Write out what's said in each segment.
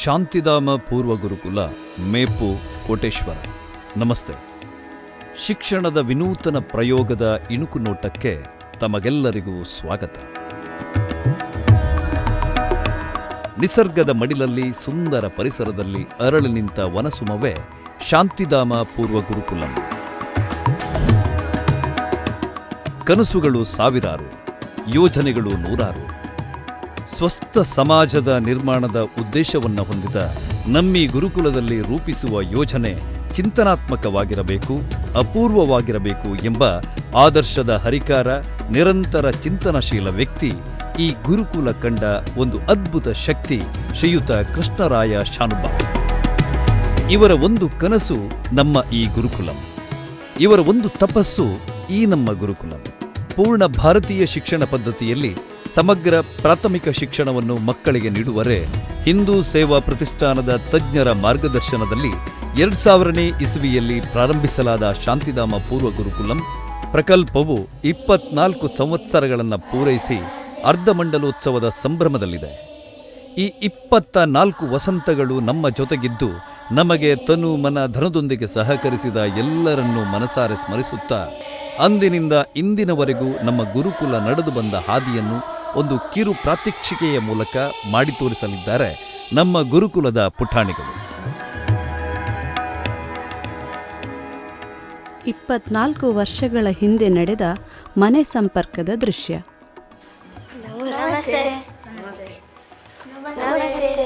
ಶಾಂತಿಧಾಮ ಪೂರ್ವ ಗುರುಕುಲ ಮೇಪು, ಕೋಟೇಶ್ವರ. ನಮಸ್ತೆ. ಶಿಕ್ಷಣದ ವಿನೂತನ ಪ್ರಯೋಗದ ಇಣುಕು ನೋಟಕ್ಕೆ ತಮಗೆಲ್ಲರಿಗೂ ಸ್ವಾಗತ. ನಿಸರ್ಗದ ಮಡಿಲಲ್ಲಿ, ಸುಂದರ ಪರಿಸರದಲ್ಲಿ ಅರಳಿ ನಿಂತ ವನಸುಮವೇ ಶಾಂತಿಧಾಮ ಪೂರ್ವ ಗುರುಕುಲಂ ಕನಸುಗಳು ಸಾವಿರಾರು, ಯೋಜನೆಗಳು ನೂರಾರು. ಸ್ವಸ್ಥ ಸಮಾಜದ ನಿರ್ಮಾಣದ ಉದ್ದೇಶವನ್ನು ಹೊಂದಿದ ನಮ್ಮಿ ಗುರುಕುಲದಲ್ಲಿ ರೂಪಿಸುವ ಯೋಜನೆ ಚಿಂತನಾತ್ಮಕವಾಗಿರಬೇಕು, ಅಪೂರ್ವವಾಗಿರಬೇಕು ಎಂಬ ಆದರ್ಶದ ಹರಿಕಾರ ನಿರಂತರ ಚಿಂತನಶೀಲ ವ್ಯಕ್ತಿ ಈ ಗುರುಕುಲ ಕಂಡ ಒಂದು ಅದ್ಭುತ ಶಕ್ತಿ ಶ್ರೀಯುತ ಕೃಷ್ಣರಾಯ ಶಾನುಬ ಇವರ ಒಂದು ಕನಸು ನಮ್ಮ ಈ ಗುರುಕುಲಂ. ಇವರ ಒಂದು ತಪಸ್ಸು ಈ ನಮ್ಮ ಗುರುಕುಲಂ. ಪೂರ್ಣ ಭಾರತೀಯ ಶಿಕ್ಷಣ ಪದ್ಧತಿಯಲ್ಲಿ ಸಮಗ್ರ ಪ್ರಾಥಮಿಕ ಶಿಕ್ಷಣವನ್ನು ಮಕ್ಕಳಿಗೆ ನೀಡುವರೆ ಹಿಂದೂ ಸೇವಾ ಪ್ರತಿಷ್ಠಾನದ ತಜ್ಞರ ಮಾರ್ಗದರ್ಶನದಲ್ಲಿ ಎರಡ್ ಸಾವಿರನೇ ಇಸವಿಯಲ್ಲಿ ಪ್ರಾರಂಭಿಸಲಾದ ಶಾಂತಿಧಾಮ ಪೂರ್ವ ಗುರುಕುಲಂ ಪ್ರಕಲ್ಪವು ಇಪ್ಪತ್ನಾಲ್ಕು ಸಂವತ್ಸರಗಳನ್ನು ಪೂರೈಸಿ ಅರ್ಧಮಂಡಲೋತ್ಸವದ ಸಂಭ್ರಮದಲ್ಲಿದೆ. ಈ ಇಪ್ಪತ್ತ ನಾಲ್ಕು ವಸಂತಗಳು ನಮ್ಮ ಜೊತೆಗಿದ್ದು ನಮಗೆ ತನು ಮನ ಧನದೊಂದಿಗೆ ಸಹಕರಿಸಿದ ಎಲ್ಲರನ್ನೂ ಮನಸಾರೆ ಸ್ಮರಿಸುತ್ತಾ ಅಂದಿನಿಂದ ಇಂದಿನವರೆಗೂ ನಮ್ಮ ಗುರುಕುಲ ನಡೆದು ಬಂದ ಹಾದಿಯನ್ನು ಒಂದು ಕಿರು ಪ್ರಾತ್ಯಕ್ಷಿಕೆಯ ಮೂಲಕ ಮಾಡಿ ತೋರಿಸಲಿದ್ದಾರೆ ನಮ್ಮ ಗುರುಕುಲದ ಪುಟಾಣಿಗಳು ಇಪ್ಪತ್ನಾಲ್ಕು ವರ್ಷಗಳ ಹಿಂದೆ ನಡೆದ ಮನೆ ಸಂಪರ್ಕದ ದೃಶ್ಯ. ನಮಸ್ತೆ. ನಮಸ್ತೆ.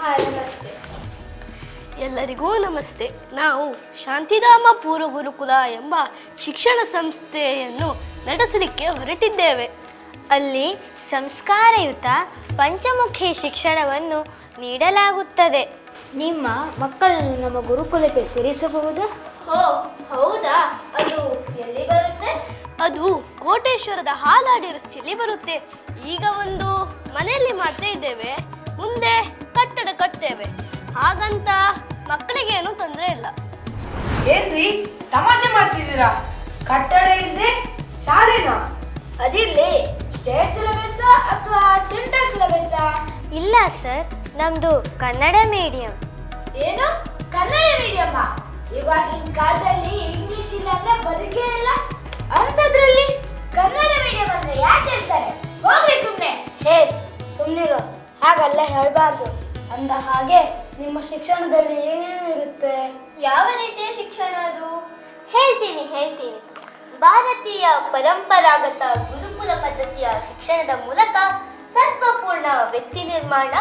ಹಾಯ್ ನಮಸ್ತೆ. ಎಲ್ಲರಿಗೂ ನಮಸ್ತೆ. ನಾವು ಶಾಂತಿಧಾಮ ಪೂರ್ವ ಗುರುಕುಲ ಎಂಬ ಶಿಕ್ಷಣ ಸಂಸ್ಥೆಯನ್ನು ನಡೆಸಲಿಕ್ಕೆ ಹೊರಟಿದ್ದೇವೆ. ಅಲ್ಲಿ ಸಂಸ್ಕಾರಯುತ ಪಂಚಮುಖಿ ಶಿಕ್ಷಣವನ್ನು ನೀಡಲಾಗುತ್ತದೆ. ನಿಮ್ಮ ಮಕ್ಕಳನ್ನು ನಮ್ಮ ಗುರುಕುಲಕ್ಕೆ ಸೇರಿಸಬಹುದು? ಹೋ ಹೌದಾ? ಅದು ಎಲ್ಲಿ ಬರುತ್ತೆ? ಅದು ಕೋಟೇಶ್ವರದ ಹಾಲಾಡಿ ರಸ್ತೆಯಲ್ಲಿ ಬರುತ್ತೆ. ಈಗ ಒಂದು ಮನೆಯಲ್ಲಿ ಮಾಡ್ತಾ ಇದ್ದೇವೆ. ಮುಂದೆ ಕಟ್ಟಡ ಕಟ್ತೇವೆ. ಹಾಗಂತ ಮಕ್ಕಳಿಗೇನು ತೊಂದರೆ ಇಲ್ಲ. ಏನ್ರಿ ತಮಾಷೆ ಮಾಡ್ತಿದ್ದೀರಾ? ಕಟ್ಟಡ ಇಲ್ಲದೆ ಶಾಲೆನಾ? ಅದಿರ್ಲಿ ಸ್ಟೇಟ್ ಸಿಲೆಬಸ್ ಅಥವಾ ಸೆಂಟ್ರಲ್ ಸಿಲೆಬಸ್? ಇಲ್ಲ ಸರ್ ನಮ್ದು ಕನ್ನಡ ಮೀಡಿಯಂ ಏನು? ಕನ್ನಡ ಮೀಡಿಯಂ ಇವಾಗಿನ ಕಾಲದಲ್ಲಿ ಇಂಗ್ಲಿಷ್ ಇಲ್ಲ ಅಂದ್ರೆ ಬದುಕೇ ಇಲ್ಲ. ಅಂತದ್ರಲ್ಲಿ ಕನ್ನಡ ಮೀಡಿಯಂ ಅಂದ್ರೆ ಯಾಕೆ ಹೇಳ್ತಾರೆ? ಹೋಗ್ರಿ ಸುಮ್ಮನೆ ಹೇ ಸುಮ್ಮನಿರು ಹಾಗಲ್ಲ ಹೇಳಬಾರ್ದು. ಅಂದ ಹಾಗೆ ನಿಮ್ಮ ಶಿಕ್ಷಣದಲ್ಲಿ ಏನೇನು ಇರುತ್ತೆ ಯಾವ ರೀತಿಯ ಶಿಕ್ಷಣ ಅದು? ಹೇಳ್ತೀನಿ ಹೇಳ್ತೀನಿ. ಭಾರತೀಯ ಪರಂಪರಾಗತ ಗುರುಕುಲ ಪದ್ಧತಿಯ ಶಿಕ್ಷಣದ ಮೂಲಕ ಸತ್ವಪೂರ್ಣ ವ್ಯಕ್ತಿ ನಿರ್ಮಾಣ,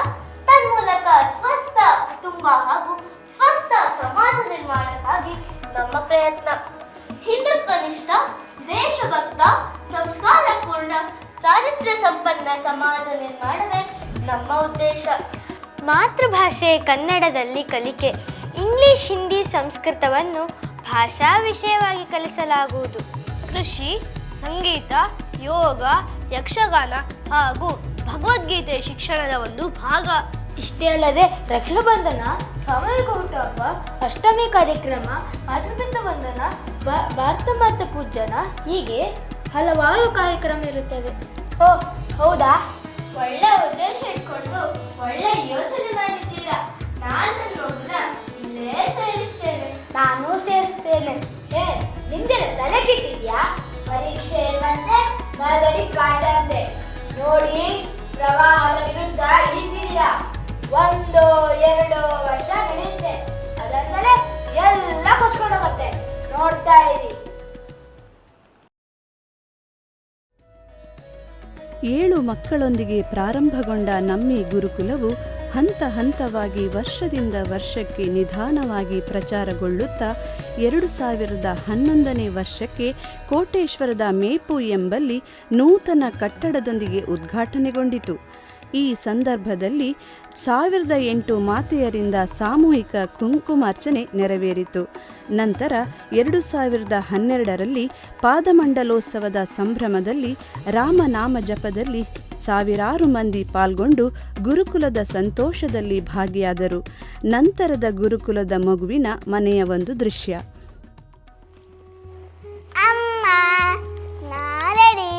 ತನ್ಮೂಲಕ ಸ್ವಸ್ಥ ಕುಟುಂಬ ಹಾಗೂ ಸ್ವಸ್ಥ ಸಮಾಜ ನಿರ್ಮಾಣಕ್ಕಾಗಿ ನಮ್ಮ ಪ್ರಯತ್ನ. ಹಿಂದುತ್ವನಿಷ್ಠ, ದೇಶಭಕ್ತ, ಸಂಸ್ಕಾರಪೂರ್ಣ ಚಾರಿತ್ರ್ಯ ಸಂಪನ್ನ ಸಮಾಜ ನಿರ್ಮಾಣವೇ ನಮ್ಮ ಉದ್ದೇಶ. ಮಾತೃಭಾಷೆ ಕನ್ನಡದಲ್ಲಿ ಕಲಿಕೆ. ಇಂಗ್ಲಿಷ್, ಹಿಂದಿ ಸಂಸ್ಕೃತವನ್ನು ಭಾಷಾ ವಿಷಯವಾಗಿ ಕಲಿಸಲಾಗುವುದು. ಕೃಷಿ, ಸಂಗೀತ, ಯೋಗ, ಯಕ್ಷಗಾನ ಹಾಗೂ ಭಗವದ್ಗೀತೆ ಶಿಕ್ಷಣದ ಒಂದು ಭಾಗ. ಇಷ್ಟೇ ಅಲ್ಲದೆ ರಕ್ಷಾಬಂಧನ ಸಾಮೂಹಿಕ ಹುಟ್ಟುಹಬ್ಬ, ಅಷ್ಟಮಿ ಕಾರ್ಯಕ್ರಮ ಮಾತೃಪಿತ ವಂದನ ಭಾರತ ಮಾತ ಪೂಜನ ಹೀಗೆ ಹಲವಾರು ಕಾರ್ಯಕ್ರಮ ಇರುತ್ತವೆ. ಓ, ಹೌದಾ? ಒಳ್ಳೆ ಉದ್ದೇಶ ಇಟ್ಕೊಂಡು ಒಳ್ಳೆ ಯೋಚನೆ ಮಾಡಿದ್ದೀರಾ? ನಾನು ನಿಮ್ಗೆ ತಲೆ ಕೆಟ್ಟಿದ್ಯಾ ಪರೀಕ್ಷೆ ಇರುವಂತೆ ಮರದಡಿ ಕಾಟ ಅಂತೆ ನೋಡಿ, ಪ್ರವಾಹದ ವಿರುದ್ಧ ಇಳಿದಿದ್ದೀರಾ ಒಂದು ಎರಡು ವರ್ಷ ನಡೆಯುತ್ತೆ. ಅದಾದ್ಮೇಲೆ ಎಲ್ಲ ಕೊಚ್ಕೊಂಡು ಹೋಗುತ್ತೆ ನೋಡ್ತಾ ಇರಿ. ಏಳು ಮಕ್ಕಳೊಂದಿಗೆ ಪ್ರಾರಂಭಗೊಂಡ ನಮ್ಮಿ ಗುರುಕುಲವು ಹಂತ ಹಂತವಾಗಿ ವರ್ಷದಿಂದ ವರ್ಷಕ್ಕೆ ನಿಧಾನವಾಗಿ ಪ್ರಚಾರಗೊಳ್ಳುತ್ತಾ ಎರಡು ಸಾವಿರದ ಹನ್ನೊಂದನೇ ವರ್ಷಕ್ಕೆ ಕೋಟೇಶ್ವರದ ಮೇಪು ಎಂಬಲ್ಲಿ ನೂತನ ಕಟ್ಟಡದೊಂದಿಗೆ ಉದ್ಘಾಟನೆಗೊಂಡಿತು. ಈ ಸಂದರ್ಭದಲ್ಲಿ ಸಾವಿರದ ಎಂಟು ಮಾತೆಯರಿಂದ ಸಾಮೂಹಿಕ ಕುಂಕುಮಾರ್ಚನೆ ನೆರವೇರಿತು. ನಂತರ ಎರಡು ಸಾವಿರದ ಹನ್ನೆರಡರಲ್ಲಿ ಪಾದಮಂಡಲೋತ್ಸವದ ಸಂಭ್ರಮದಲ್ಲಿ ರಾಮನಾಮ ಜಪದಲ್ಲಿ ಸಾವಿರಾರು ಮಂದಿ ಪಾಲ್ಗೊಂಡು ಗುರುಕುಲದ ಸಂತೋಷದಲ್ಲಿ ಭಾಗಿಯಾದರು. ನಂತರದ ಗುರುಕುಲದ ಮಗುವಿನ ಮನೆಯ ಒಂದು ದೃಶ್ಯ ಅಮ್ಮ ನಾರಡಿ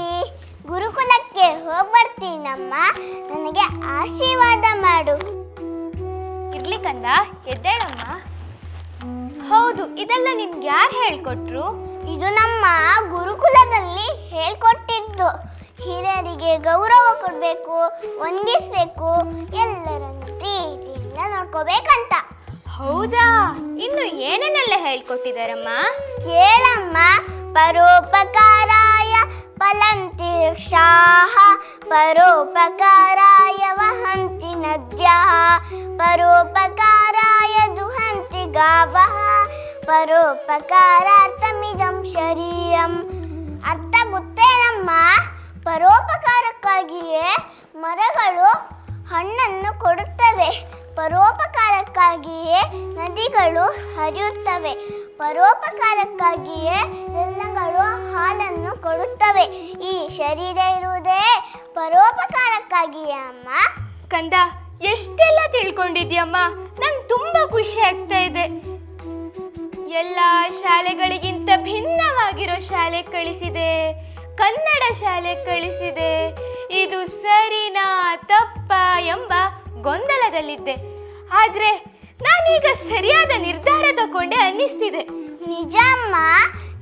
ಹೋಗ್ಬರ್ತೀನಮ್ಮ ನನಗೆ ಆಶೀರ್ವಾದ ಮಾಡು. ಇರ್ಲಿ ಕಂದ ಎದ್ದೇಳಮ್ಮ. ಹೌದು ಇದೆಲ್ಲ ನಿಮ್ಗೆ ಯಾರು ಹೇಳ್ಕೊಟ್ರು? ಇದು ನಮ್ಮ ಗುರುಕುಲದಲ್ಲಿ ಹೇಳ್ಕೊಟ್ಟಿದ್ದು. ಹಿರಿಯರಿಗೆ ಗೌರವ ಕೊಡಬೇಕು ವಂದಿಸಬೇಕು ಎಲ್ಲರನ್ನು ಪ್ರೀತಿಯಿಂದ ನೋಡ್ಕೋಬೇಕಂತ. ಹೌದಾ? ಇನ್ನು ಏನೇನೆಲ್ಲ ಹೇಳ್ಕೊಟ್ಟಿದಾರಮ್ಮ? ಕೇಳಮ್ಮ ಪರೋಪಕಾರಾಯ ಪರೋಪಕಾರಾರ್ಥಮಿದಂ ಶರೀರಂ. ಅರ್ಥ ಗೊತ್ತೇನಮ್ಮ ಪರೋಪಕಾರಕ್ಕಾಗಿಯೇ ಮರಗಳು ಹಣ್ಣನ್ನು ಕೊಡುತ್ತವೆ. ಪರೋಪಕಾರಕ್ಕಾಗಿಯೇ ನದಿಗಳು ಹರಿಯುತ್ತವೆ. ಪರೋಪಕಾರಕ್ಕಾಗಿಯೇ ಎಲ್ಲಗಳು ಹಾಲನ್ನು ಕೊಡುತ್ತವೆ. ಈ ಶರೀರ ಇರುವುದೇ ಪರೋಪಕಾರಕ್ಕಾಗಿಯೇ ಅಮ್ಮ? ಕಂದ, ಎಷ್ಟೆಲ್ಲ ತಿಳ್ಕೊಂಡಿದ್ಯಮ್ಮ ನಂಗೆ ತುಂಬ ಖುಷಿ ಆಗ್ತಾ ಇದೆ. ಎಲ್ಲ ಶಾಲೆಗಳಿಗಿಂತ ಭಿನ್ನವಾಗಿರೋ ಶಾಲೆ ಕಳಿಸಿದೆ. ಕನ್ನಡ ಶಾಲೆ ಕಳಿಸಿದೆ. ಇದು ಸರಿನಾ ತಪ್ಪ ಎಂಬ ಗೊಂದಲದಲ್ಲಿದ್ದೆ. ಆದ್ರೆ ನಾನೀಗ ಸರಿಯಾದ ನಿರ್ಧಾರ ತಗೊಂಡೆ ಅನ್ನಿಸ್ತಿದೆ. ನಿಜಮ್ಮ,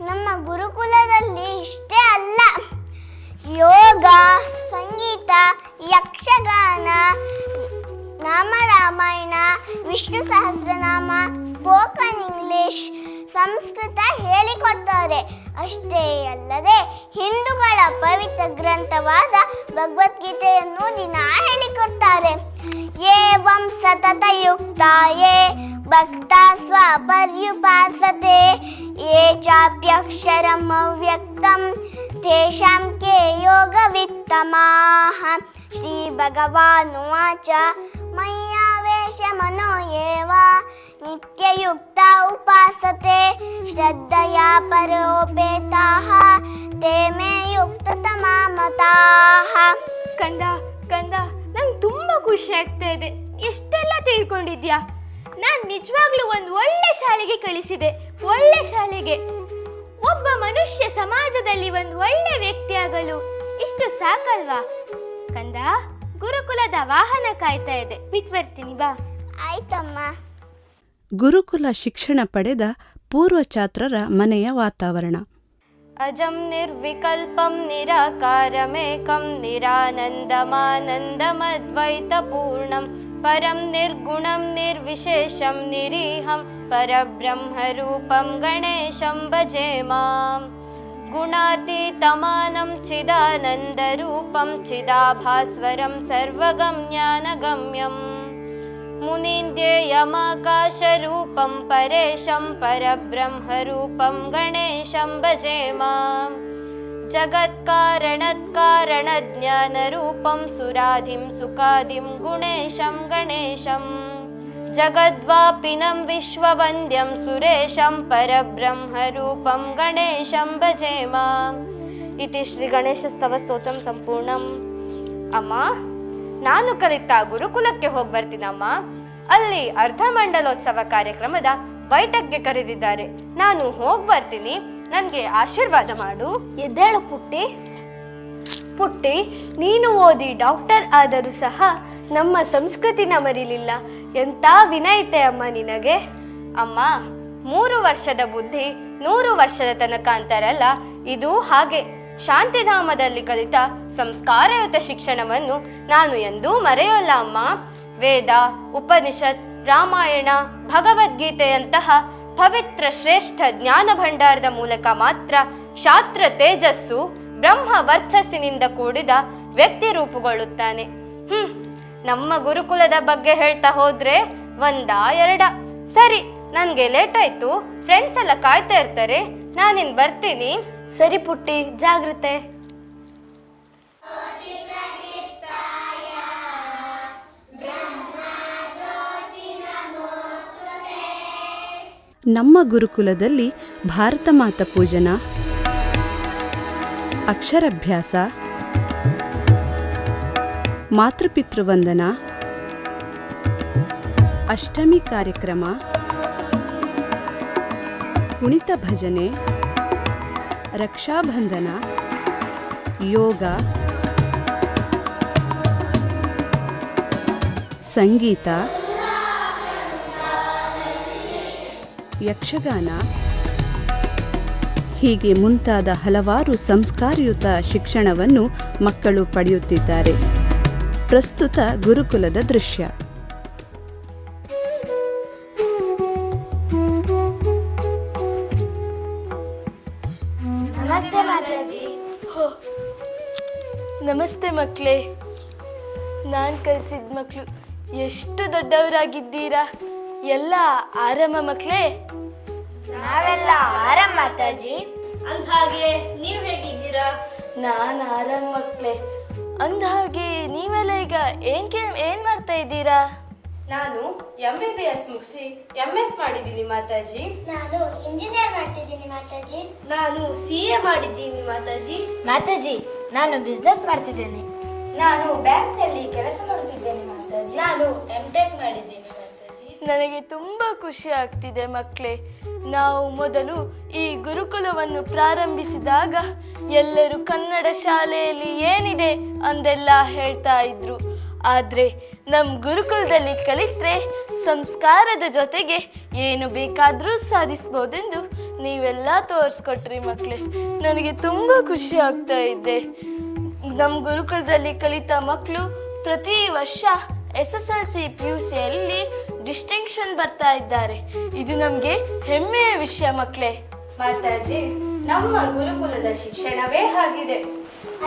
ನಮ್ಮ ಗುರುಕುಲದಲ್ಲಿ ಇಷ್ಟೇ ಅಲ್ಲ. ಯೋಗ, ಸಂಗೀತ, ಯಕ್ಷಗಾನ, ನಾಮ ರಾಮಾಯಣ, ವಿಷ್ಣು ಸಹಸ್ರನಾಮ ಸ್ಪೋಕನ್ ಇಂಗ್ಲಿಷ್ ಸಂಸ್ಕೃತ ಹೇಳಿಕೊಡ್ತಾರೆ ಅಷ್ಟೇ ಅಲ್ಲದೆ ಹಿಂದೂಗಳ ಪವಿತ್ರ ಗ್ರಂಥವಾದ ಭಗವದ್ಗೀತೆಯನ್ನು ದಿನ ಹೇಳಿಕೊಡ್ತಾರೆ. ಏವಂ ಸತತ ಯುಕ್ತಾಯೇ ಭಕ್ತ ಸ್ವಪರ್ಯುಪಾಸತೆ, ಯೇ ಚಾಪ್ಯಕ್ಷರಂ ಅವ್ಯಕ್ತಂ, ತೇಷಾಂ ಕೆ ಯೋಗವಿತ್ತಮಾಹ. ಶ್ರೀ ಭಗವಾನುವಾಚ ಮಯ್ಯಾವೇಶ ಮನೋ ಏವ ನಿತ್ಯಯುಕ್ತ ಉಪಾಸತೆ ಶ್ರದ್ಧೆಯ ಪರೋಪೇತಾಃ ತೇಮೇ ಯುಕ್ತ ಮತಾಃ ಕಂದ ಕಂದ ನಂಗೆ ತುಂಬಾ ಖುಷಿ ಆಗ್ತಾ ಇದೆ. ಎಷ್ಟೆಲ್ಲ ತಿಳ್ಕೊಂಡಿದ್ಯಾ? ನಾನು ನಿಜವಾಗ್ಲೂ ಒಂದು ಒಳ್ಳೆ ಶಾಲೆಗೆ ಕಳಿಸಿದೆ. ಒಳ್ಳೆ ಶಾಲೆಗೆ. ಒಬ್ಬ ಮನುಷ್ಯ ಸಮಾಜದಲ್ಲಿ ಒಂದು ಒಳ್ಳೆ ವ್ಯಕ್ತಿಯಾಗಲು ಇಷ್ಟು ಸಾಕಲ್ವಾ? ಕಂದ ಗುರುಕುಲದ ವಾಹನ ಕಾಯ್ತಾ ಇದೆ. ಬಿಟ್ಬರ್ತೀನಿ ಬಾ. ಆಯ್ತಮ್ಮ. ಗುರುಕುಲ ಶಿಕ್ಷಣ ಪಡೆದ ಪೂರ್ವ ಛಾತ್ರರ ಮನೆಯ ವಾತಾವರಣ. ಅಜಂ ನಿರ್ವಿಕಲ್ಪಂ ನಿರಾಕಾರಮೇಕಂ ನಿರಾನಂದಮಾನಂದಮದ್ವೈತಪೂರ್ಣಂ ಪರಂ ನಿರ್ಗುಣಂ ನಿರ್ವಿಶೇಷಂ ನಿರೀಹಂ ಪರಬ್ರಹ್ಮರೂಪಂ ಗಣೇಶಂ ಭಜೆ ಮಾಂ. ಗುಣಾತೀತಮಾನಂ ಚಿದಾನಂದರೂಪಂ ಚಿದಾಭಾಸ್ವರಂ ಸರ್ವಗಮ್ಯಾನಗಮ್ಯಂ. ಪರಬ್ರಹ್ಮರೂಪಂ ಗಣೇಶಂ ಭಜೆ ಮಾಂ. ಜಗತ್ಕಾರಣತ್ಕಾರಣಜ್ಞಾನರೂಪಂ ಸುರಾಧಿಂ ಸುಖಾದಿಂ ಗುಣೇಶಂ ಗಣೇಶಂ. ಜಗದ್ವಾಪಿನಂ ವಿಶ್ವವಂದ್ಯಂ ಸುರೇಶಂ ಪರಬ್ರಹ್ಮರೂಪಂ ಗಣೇಶಂ ಭಜೆ ಮಾಂ. ಇತಿ ಶ್ರೀ ಗಣೇಶಸ್ತವ ಸ್ತೋತ್ರಂ ಸಂಪೂರ್ಣಂ. ಅಮ್ಮ. ನಾನು ಕಲಿತ ಗುರುಕುಲಕ್ಕೆ ಹೋಗಿ ಬರ್ತೀನಮ್ಮ. ಅಲ್ಲಿ ಅರ್ಧ ಮಂಡಲೋತ್ಸವ ಕಾರ್ಯಕ್ರಮದ ಬೈಠಕ್ಗೆ ಕರೆದಿದ್ದಾರೆ. ನಾನು ಹೋಗಿ ಬರ್ತೀನಿ. ನನಗೆ ಆಶೀರ್ವಾದ ಮಾಡು. ಎದ್ದೇಳು ಪುಟ್ಟಿ. ಪುಟ್ಟಿ ನೀನು ಓದಿ ಡಾಕ್ಟರ್ ಆದರೂ ಸಹ ನಮ್ಮ ಸಂಸ್ಕೃತಿನ ಮರಿಲಿಲ್ಲ ಎಂಥ ವಿನಯತೆ ಅಮ್ಮ ನಿನಗೆ. ಅಮ್ಮ ಮೂರು ವರ್ಷದ ಬುದ್ಧಿ ನೂರು ವರ್ಷದ ತನಕ ಅಂತಾರಲ್ಲ ಇದು ಹಾಗೆ. ಶಾಂತಿಧಾಮದಲ್ಲಿ ಕಲಿತ ಸಂಸ್ಕಾರಯುತ ಶಿಕ್ಷಣವನ್ನು ನಾನು ಎಂದೂ ಮರೆಯೋಲ್ಲ ಅಮ್ಮ. ವೇದ, ಉಪನಿಷತ್, ರಾಮಾಯಣ, ಭಗವದ್ಗೀತೆಯಂತಹ ಪವಿತ್ರ ಶ್ರೇಷ್ಠ ಜ್ಞಾನ ಭಂಡಾರದ ಮೂಲಕ ಮಾತ್ರ ಕ್ಷಾತ್ರ ತೇಜಸ್ಸು ಬ್ರಹ್ಮ ವರ್ಚಸ್ಸಿನಿಂದ ಕೂಡಿದ ವ್ಯಕ್ತಿ ರೂಪುಗೊಳ್ಳುತ್ತಾನೆ. ಹ್ಮ್, ನಮ್ಮ ಗುರುಕುಲದ ಬಗ್ಗೆ ಹೇಳ್ತಾ ಹೋದ್ರೆ ಒಂದ ಎರಡ. ಸರಿ, ನನ್ಗೆ ಲೇಟ್ ಆಯ್ತು. ಫ್ರೆಂಡ್ಸ್ ಎಲ್ಲ ಕಾಯ್ತಾ ಇರ್ತಾರೆ. ನಾನಿನ್ ಬರ್ತೀನಿ. ಸರಿ ಪುಟ್ಟಿ ಜಾಗ್ರತೆ. ನಮ್ಮ ಗುರುಕುಲದಲ್ಲಿ ಭಾರತ ಮಾತಾ ಪೂಜನ ಅಕ್ಷರಭ್ಯಾಸ ಮಾತೃಪಿತೃವಂದನ ಅಷ್ಟಮಿ ಕಾರ್ಯಕ್ರಮ ಕುಣಿತ ಭಜನೆ ರಕ್ಷಾಬಂಧನ ಯೋಗ ಸಂಗೀತ ಯಕ್ಷಗಾನ ಹೀಗೆ ಮುಂತಾದ ಹಲವಾರು ಸಂಸ್ಕಾರಯುತ ಶಿಕ್ಷಣವನ್ನು ಮಕ್ಕಳು ಪಡೆಯುತ್ತಿದ್ದಾರೆ. ಪ್ರಸ್ತುತ ಗುರುಕುಲದ ದೃಶ್ಯ. ನಮಸ್ತೆ ಮಕ್ಕಳೇ. ನಾನು ಕಲಿಸಿದ ಮಕ್ಕಳು ಎಷ್ಟು ದೊಡ್ಡವರಾಗಿದ್ದೀರಾ? ಎಲ್ಲ ಆರಾಮ ಮಕ್ಕಳೇ ನಾವೆಲ್ಲ ಆರಾಮ ಮಾತಾಜಿ ಅಂದ್ಹಾಗೆ ನೀವು ಹೇಗಿದ್ದೀರಾ? ನಾನು ಆರಾಮ ಮಕ್ಕಳೇ ಅಂದ್ಹಾಗೆ ನೀವೆಲ್ಲ ಈಗ ಏನ್ ಏನು ಏನ್ ಮಾಡ್ತಾ ಇದ್ದೀರಾ? ನಾನು ಎಂ ಬಿ ಬಿ ಎಸ್ ಮುಗಿಸಿ ಎಂ ಎಸ್ ಮಾಡಿದ್ದೀನಿ ಮಾತಾಜಿ. ನಾನು ಇಂಜಿನಿಯರ್ ಮಾಡ್ತಿದ್ದೀನಿ ಮಾತಾಜಿ. ನಾನು ಸಿ ಎ ಮಾಡಿದ್ದೀನಿ ಮಾತಾಜಿ. ಮಾತಾಜಿ ನಾನು ಬಿಸ್ನೆಸ್ ಮಾಡ್ತಿದ್ದೇನೆ. ನಾನು ಬ್ಯಾಂಕ್ನಲ್ಲಿ ಕೆಲಸ ಮಾಡುತ್ತಿದ್ದೇನೆ ಮಾತಾಜಿ. ನಾನು ಎಂ ಟೆಕ್ ಮಾಡಿದ್ದೇನೆ ಮಾತಾಜಿ. ನನಗೆ ತುಂಬಾ ಖುಷಿ ಆಗ್ತಿದೆ ಮಕ್ಕಳೇ ನಾವು ಮೊದಲು ಈ ಗುರುಕುಲವನ್ನು ಪ್ರಾರಂಭಿಸಿದಾಗ ಎಲ್ಲರೂ ಕನ್ನಡ ಶಾಲೆಯಲ್ಲಿ ಏನಿದೆ ಅಂದೆಲ್ಲ ಹೇಳ್ತಾ ಇದ್ರು. ಆದ್ರೆ ನಮ್ಮ ಗುರುಕುಲದಲ್ಲಿ ಕಲಿತ್ರೆ ಸಂಸ್ಕಾರದ ಜೊತೆಗೆ ಏನು ಬೇಕಾದರೂ ಸಾಧಿಸ್ಬೋದೆಂದು ನೀವೆಲ್ಲ ತೋರಿಸ್ಕೊಟ್ರಿ ಮಕ್ಕಳೇ ನನಗೆ ತುಂಬ ಖುಷಿ ಆಗ್ತಾ ಇದೆ. ನಮ್ಮ ಗುರುಕುಲದಲ್ಲಿ ಕಲಿತ ಮಕ್ಕಳು ಪ್ರತಿ ವರ್ಷ S S L C P U ಸಿಯಲ್ಲಿ ಡಿಸ್ಟಿಂಕ್ಷನ್ ಬರ್ತಾ ಇದ್ದಾರೆ. ಇದು ನಮಗೆ ಹೆಮ್ಮೆಯ ವಿಷಯ ಮಕ್ಕಳೇ ಮಾತಾಜಿ ನಮ್ಮ ಗುರುಕುಲದ ಶಿಕ್ಷಣವೇ ಆಗಿದೆ.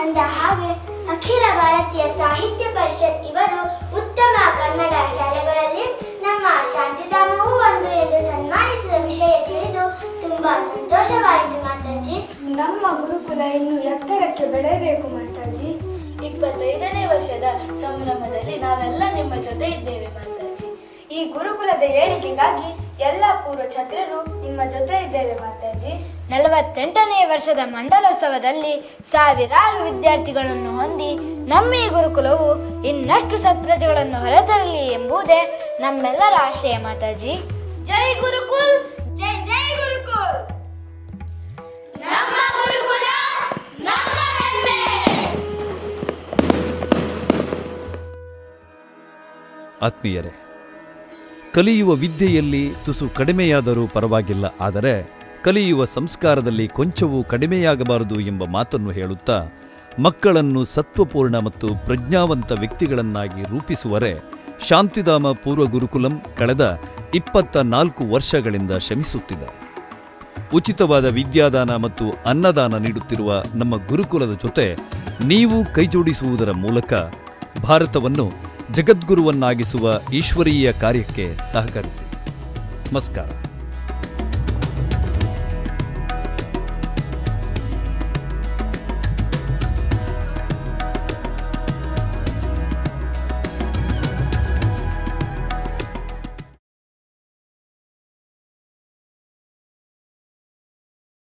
ಅಂದ ಹಾಗೆ ಅಖಿಲ ಭಾರತೀಯ ಸಾಹಿತ್ಯ ಪರಿಷತ್ ಇವರು ಉತ್ತಮ ಕನ್ನಡ ಶಾಲೆಗಳಲ್ಲಿ ನಮ್ಮ ಶಾಂತಿಧಾಮವೂ ತುಂಬಾ ಸಂತೋಷವಾಯಿತು ಮಾತಾಜಿ. ನಮ್ಮ ಗುರುಕುಲ ಇನ್ನು ಎತ್ತರಕ್ಕೆ ಬೆಳೆಯಬೇಕು ಮಾತಾಜಿ. ಇಪ್ಪತ್ತೈದನೇ ವರ್ಷದ ಸಂಭ್ರಮದಲ್ಲಿ ನಾವೆಲ್ಲ ನಿಮ್ಮ ಜೊತೆ ಇದ್ದೇವೆ ಮಾತಾಜಿ. ಈ ಗುರುಕುಲದ ಏಳಿಗೆಗಾಗಿ ಎಲ್ಲ ಪೂರ್ವ ಛತ್ರರು ನಿಮ್ಮ ಜೊತೆ ಇದ್ದೇವೆ ಮಾತಾಜಿ. ನಲವತ್ತೆಂಟನೇ ವರ್ಷದ ಮಂಡಲೋತ್ಸವದಲ್ಲಿ ಸಾವಿರಾರು ವಿದ್ಯಾರ್ಥಿಗಳನ್ನು ಹೊಂದಿ ನಮ್ಮ ಈ ಗುರುಕುಲವು ಇನ್ನಷ್ಟು ಸತ್ಪ್ರಜೆಗಳನ್ನು ಹೊರತರಲಿ ಎಂಬುದೇ ನಮ್ಮೆಲ್ಲರ ಆಶಯ ಮಾತಾಜಿ. ಜೈ ಗುರುಕುಲ್! ಆತ್ಮೀಯರೇ, ಕಲಿಯುವ ವಿದ್ಯೆಯಲ್ಲಿ ತುಸು ಕಡಿಮೆಯಾದರೂ ಪರವಾಗಿಲ್ಲ, ಆದರೆ ಕಲಿಯುವ ಸಂಸ್ಕಾರದಲ್ಲಿ ಕೊಂಚವೂ ಕಡಿಮೆಯಾಗಬಾರದು ಎಂಬ ಮಾತನ್ನು ಹೇಳುತ್ತಾ, ಮಕ್ಕಳನ್ನು ಸತ್ವಪೂರ್ಣ ಮತ್ತು ಪ್ರಜ್ಞಾವಂತ ವ್ಯಕ್ತಿಗಳನ್ನಾಗಿ ರೂಪಿಸುವರೆ ಶಾಂತಿಧಾಮ ಪೂರ್ವ ಗುರುಕುಲಂ ಕಳೆದ ಇಪ್ಪತ್ತ ನಾಲ್ಕು ವರ್ಷಗಳಿಂದ ಶ್ರಮಿಸುತ್ತಿದೆ. ಉಚಿತವಾದ ವಿದ್ಯಾದಾನ ಮತ್ತು ಅನ್ನದಾನ ನೀಡುತ್ತಿರುವ ನಮ್ಮ ಗುರುಕುಲದ ಜೊತೆ ನೀವು ಕೈಜೋಡಿಸುವುದರ ಮೂಲಕ ಭಾರತವನ್ನು ಜಗದ್ಗುರುವನ್ನಾಗಿಸುವ ಈಶ್ವರೀಯ ಕಾರ್ಯಕ್ಕೆ ಸಹಕರಿಸಿ. ನಮಸ್ಕಾರ.